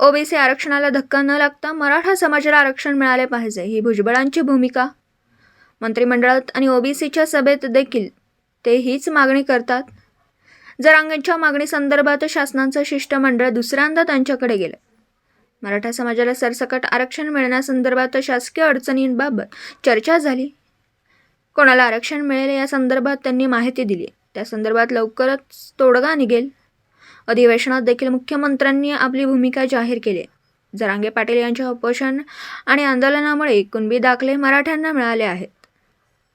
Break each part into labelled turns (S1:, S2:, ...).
S1: OBC आरक्षणाला धक्का न लागता मराठा समाजाला आरक्षण मिळाले पाहिजे ही भुजबळांची भूमिका. मंत्रिमंडळात आणि ओबीसीच्या सभेत देखील ते हीच मागणी करतात. जरांगेंच्या मागणीसंदर्भात शासनाचं शिष्टमंडळ दुसऱ्यांदा त्यांच्याकडे गेलं. मराठा समाजाला सरसकट आरक्षण मिळण्यासंदर्भात शासकीय अडचणींबाबत चर्चा झाली. कोणाला आरक्षण मिळेल या संदर्भात त्यांनी माहिती दिली. त्या संदर्भात लवकरच तोडगा निघेल. अधिवेशनात देखील मुख्यमंत्र्यांनी आपली भूमिका जाहीर केली. जरांगे पाटील यांच्या उपोषण आणि आंदोलनामुळे कुणबी दाखले मराठ्यांना मिळाले आहेत.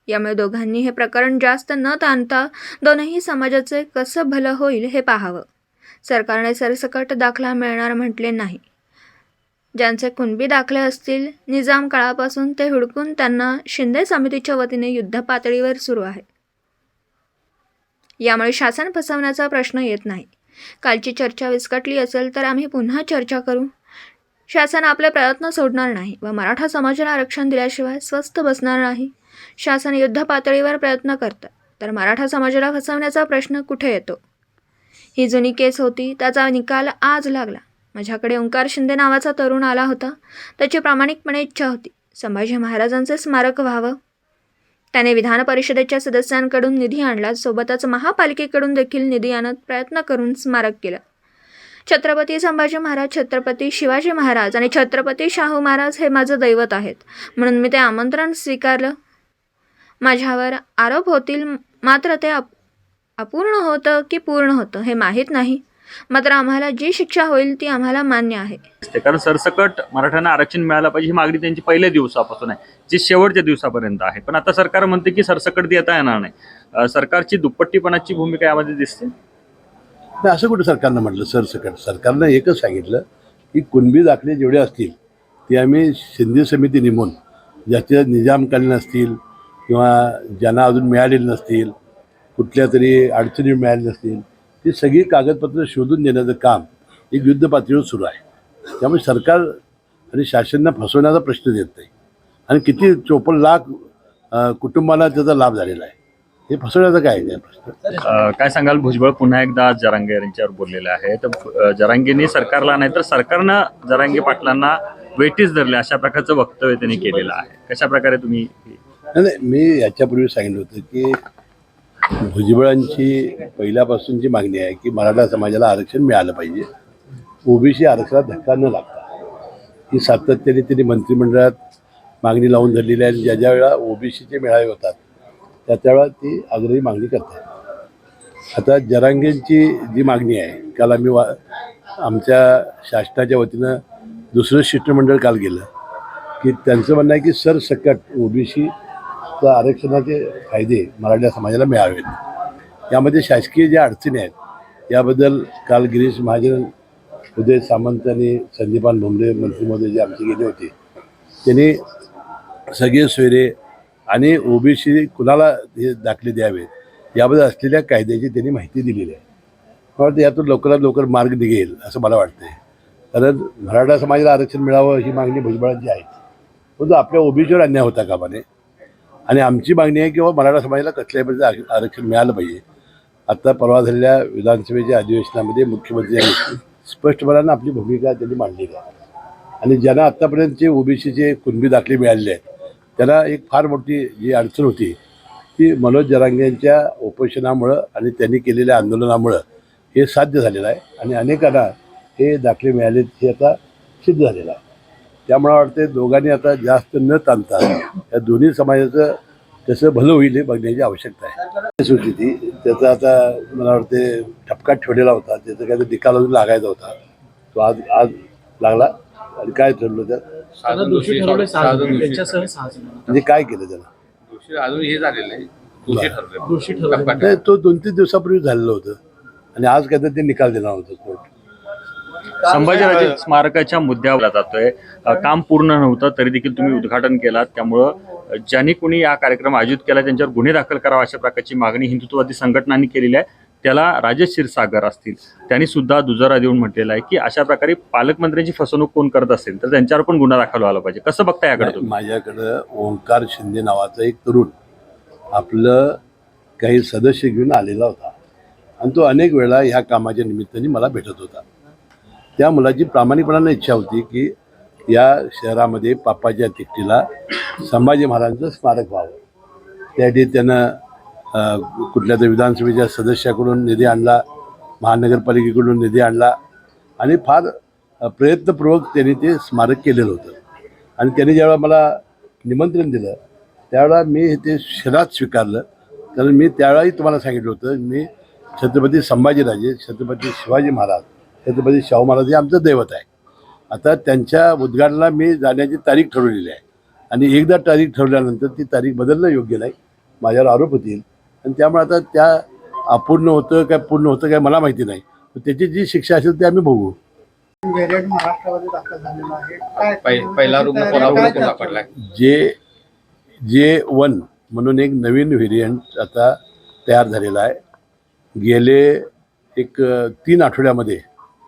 S1: यामुळे दोघांनी हे प्रकरण जास्त न ताणता दोनही समाजाचे कसं भलं होईल हे पाहावं. सरकारने सरसकट दाखला मिळणार म्हटले नाही. ज्यांचे कुणबी दाखले असतील निजाम काळापासून ते हुडकून त्यांना शिंदे समितीच्या वतीने युद्धपातळीवर सुरू आहे. यामुळे शासन फसवण्याचा प्रश्न येत नाही. कालची चर्चा विस्कटली असेल तर आम्ही पुन्हा चर्चा करू. शासन आपले प्रयत्न सोडणार नाही व मराठा समाजाला आरक्षण दिल्याशिवाय स्वस्थ बसणार नाही. शासन युद्ध पातळीवर प्रयत्न करतं तर मराठा समाजाला फसवण्याचा प्रश्न कुठे येतो? ही जुनी केस होती त्याचा निकाल आज लागला. माझ्याकडे ओंकार शिंदे नावाचा तरुण आला होता त्याची प्रामाणिकपणे इच्छा होती. संभाजी महाराजांचे स्मारक व्हावं. त्याने विधान परिषदेच्या सदस्यांकडून निधी आणला सोबतच महापालिकेकडून देखील निधी आणत प्रयत्न करून स्मारक केलं. छत्रपती संभाजी महाराज छत्रपती शिवाजी महाराज आणि छत्रपती शाहू महाराज हे माझं दैवत आहेत म्हणून मी ते आमंत्रण स्वीकारलं. माझ्यावर आरोप होतील मात्र ते अप अपूर्ण होतं की पूर्ण होतं हे माहीत नाही. मात्र आम्हाला जी शिक्षा होईल ती आम्हाला मान्य आहे.
S2: असते. कारण सरसकट मराठ्यांना आरक्षण मिळालं पाहिजे ही मागणी त्यांची पहिल्या दिवसापासून आहे जी शेवटच्या दिवसापर्यंत आहे. पण आता सरकार म्हणते की सरसकट देता येणार नाही. सरकारची दुप्पट्टीपणाची भूमिका यामध्ये दिसते?
S3: नाही असं कुठं सरकारनं म्हटलं? सरसकट. सरकारनं एकच सांगितलं की कुणबी दाखले जेवढे असतील ते आम्ही शिंदे समिती नेमून ज्याचे निजामकालीन असतील किंवा ज्यांना अजून मिळालेले नसतील कुठल्या तरी अडचणी मिळाल्या नसतील ती सगळी कागदपत्र शोधून देण्याचं काम एक युद्ध पातळीवर सुरू आहे. त्यामुळे सरकार आणि शासनाला फसवण्याचा प्रश्न येत नाही. आणि किती चोपन्न लाख कुटुंबाला त्याचा लाभ झालेला आहे. हे फसवण्याचा काय आहे प्रश्न
S2: काय सांगाल? भुजबळ पुन्हा एकदा आज जरांगे यांच्यावर बोललेले आहे तर जरांगेंनी सरकारला नाही तर सरकारनं जरांगे पाटलांना वेटीस धरले अशा प्रकारचं वक्तव्य त्यांनी केलेलं आहे. कशा प्रकारे तुम्ही
S3: नाही नाही मी याच्यापूर्वी सांगितलं होतं की भुजबळांची पहिल्यापासूनची मागणी आहे की मराठा समाजाला आरक्षण मिळालं पाहिजे. ओबीसी आरक्षणात धक्का न लागता. ही सातत्याने त्यांनी मंत्रिमंडळात मागणी लावून धरलेली आहे. आणि ज्या ज्या वेळा ओबीसीचे मेळावे होतात त्या त्यावेळा ती आग्रही मागणी करतात. आता जरांगेंची जी मागणी आहे काल आम्ही वा आमच्या शासनाच्या वतीनं दुसरं शिष्टमंडळ काल गेलं की त्यांचं म्हणणं आहे की सरसकट ओबीसी तर आरक्षणाचे फायदे मराठा समाजाला मिळावेत. यामध्ये शासकीय ज्या अडचणी आहेत याबद्दल काल गिरीश महाजन उदय सामंत आणि संदीपान भुमरे मंत्री महोदय जे आमचे गेले होते त्यांनी सगळे सोयरे आणि ओबीसी कुणाला हे दाखले द्यावेत याबद्दल असलेल्या कायद्याची त्यांनी माहिती दिलेली आहे. मला यातून लवकरात लवकर मार्ग निघेल असं मला वाटतंय. कारण मराठा समाजाला आरक्षण मिळावं ही मागणी भुजबळांची आहे. परंतु आपल्या ओबीसीवर अन्याय होता कामाने आणि आमची मागणी आहे की बाबा मराठा समाजाला कसल्याही प्रकारचं आरक्षण मिळालं पाहिजे. आत्ता परवा झालेल्या विधानसभेच्या अधिवेशनामध्ये मुख्यमंत्री स्पष्टपणानं आपली भूमिका त्यांनी मांडलेली आहे. आणि ज्यांना आत्तापर्यंतचे ओबीसीचे कुणबी दाखले मिळालेले आहेत त्यांना एक फार मोठी जी अडचण होती ती मनोज जरांगेंच्या उपोषणामुळं आणि त्यांनी केलेल्या आंदोलनामुळं हे साध्य झालेलं आहे. आणि अनेकांना हे दाखले मिळाले हे आता सिद्ध झालेलं आहे. त्यामुळे वाटते दोघांनी आता जास्त न ताणता या दोन्ही समाजाचं कसं भलं होईल हे बघण्याची आवश्यकता आहे. होती ती? त्याचा आता मला वाटते ठपका ठेवलेला होता. त्याचा काय निकाल अजून लागायचा होता. तो आज आज लागला. आणि काय ठरलं त्यात? म्हणजे काय केलं त्याला?
S4: अजून हे झालेलं आहे.
S3: तो दोन तीन दिवसापूर्वी झालेलं होतं. आणि आज काय ते निकाल देणार होतं कोर्ट.
S2: संभाजीराजे स्मारकाच्या मुद्द्यावर जातोय. काम पूर्ण नव्हतं तरी देखील तुम्ही उद्घाटन केलात. त्यामुळं ज्यांनी कोणी हा कार्यक्रम आयोजित केला त्यांच्यावर गुन्हे दाखल करावा अशा प्रकारची मागणी हिंदुत्ववादी संघटनांनी केलेली आहे. त्याला राजेश क्षीरसागर असतील त्यांनी सुद्धा दुजारा देऊन म्हटलेलं आहे की अशा प्रकारे पालकमंत्र्यांची फसवणूक कोण करत असेल तर त्यांच्यावर पण गुन्हा दाखल व्हायला पाहिजे. कसं बघता याकडे तुम्ही?
S3: माझ्याकडं ओंकार शिंदे नावाचा एक तरुण आपलं काही सदस्य घेऊन आलेला होता. आणि तो अनेक वेळा ह्या कामाच्या निमित्ताने मला भेटत होता. त्या मुलाची प्रामाणिकपणाने इच्छा होती की या शहरामध्ये पापाच्या तिकटीला संभाजी महाराजांचं स्मारक व्हावं. त्यासाठी त्यानं कुठल्या तरी विधानसभेच्या सदस्याकडून निधी आणला महानगरपालिकेकडून निधी आणला आणि फार प्रयत्नपूर्वक त्यांनी ते स्मारक केलेलं होतं. आणि त्यांनी ज्यावेळा मला निमंत्रण दिलं त्यावेळा मी ते शहरात स्वीकारलं. कारण मी त्यावेळाही तुम्हाला सांगितलं होतं मी छत्रपती संभाजीराजे छत्रपती शिवाजी महाराज छत्रपती शाहू महाराज हे आमचं दैवत आहे. आता त्यांच्या उद्घाटनाला मी जाण्याची तारीख ठरवलेली आहे. आणि एकदा तारीख ठरवल्यानंतर ती तारीख बदलणं योग्य नाही. माझ्यावर आरोप होतील. आणि त्यामुळे आता त्या अपूर्ण होतं काय पूर्ण होतं काय मला माहिती नाही. पण त्याची जी शिक्षा असेल ती आम्ही बघू.
S5: व्हेरियंट महाराष्ट्रामध्ये दाखल झालेला आहे. काय
S4: पहि- पहिला रुग्ण
S3: जे जे वन म्हणून एक नवीन व्हेरियंट आता तयार झालेला आहे. गेले एक तीन आठवड्यामध्ये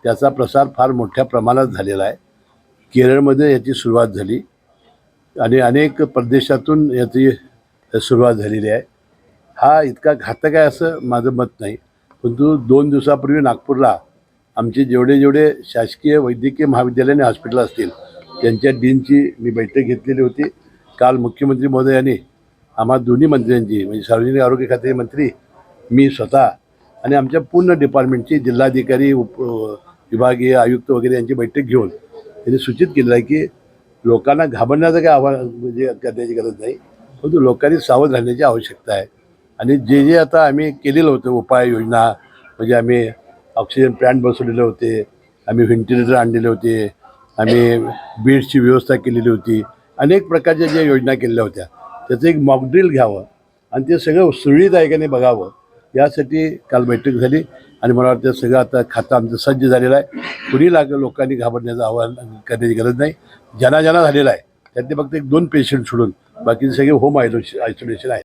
S3: त्याचा प्रसार फार मोठ्या प्रमाणात झालेला आहे. केरळमध्ये याची सुरुवात झाली आणि अनेक प्रदेशातून याची सुरुवात झालेली आहे. हा इतका घातक आहे असं माझं मत नाही. परंतु दोन दिवसापूर्वी नागपूरला आमचे जेवढे जेवढे शासकीय वैद्यकीय महाविद्यालय आणि हॉस्पिटल असतील त्यांच्या डीनची मी बैठक घेतलेली होती. काल मुख्यमंत्री महोदयांनी आम्हा दोन्ही मंत्र्यांची म्हणजे सार्वजनिक आरोग्य खात्याचे मंत्री मी स्वतः आणि आमच्या पूर्ण डिपार्टमेंटची जिल्हाधिकारी उप विभागीय आयुक्त वगैरे यांची बैठक घेऊन त्यांनी सूचित केलेलं आहे की लोकांना घाबरण्याचं काही आव्हान म्हणजे करण्याची गरज नाही परंतु लोकांनी सावध राहण्याची आवश्यकता आहे. आणि जे जे आता आम्ही केलेलं होतं उपाययोजना म्हणजे आम्ही ऑक्सिजन प्लॅन्ट बसवलेले होते आम्ही व्हेंटिलेटर आणलेले होते आम्ही बेड्सची व्यवस्था केलेली होती अनेक प्रकारच्या ज्या योजना केलेल्या होत्या त्याचं एक मॉकड्रिल घ्यावं आणि ते सगळं सुरळीत आहे का नाही बघावं. यासाठी काल बैठक झाली आणि मला वाटतं सगळं आता खातं आमचं सज्ज झालेलं आहे. कुणी लागलं लोकांनी घाबरण्याचं आव्हान करण्याची गरज नाही. ज्यांना ज्यांना झालेला आहे त्यातले फक्त एक दोन पेशंट सोडून बाकीचे सगळे होम आयसोलेशन आहे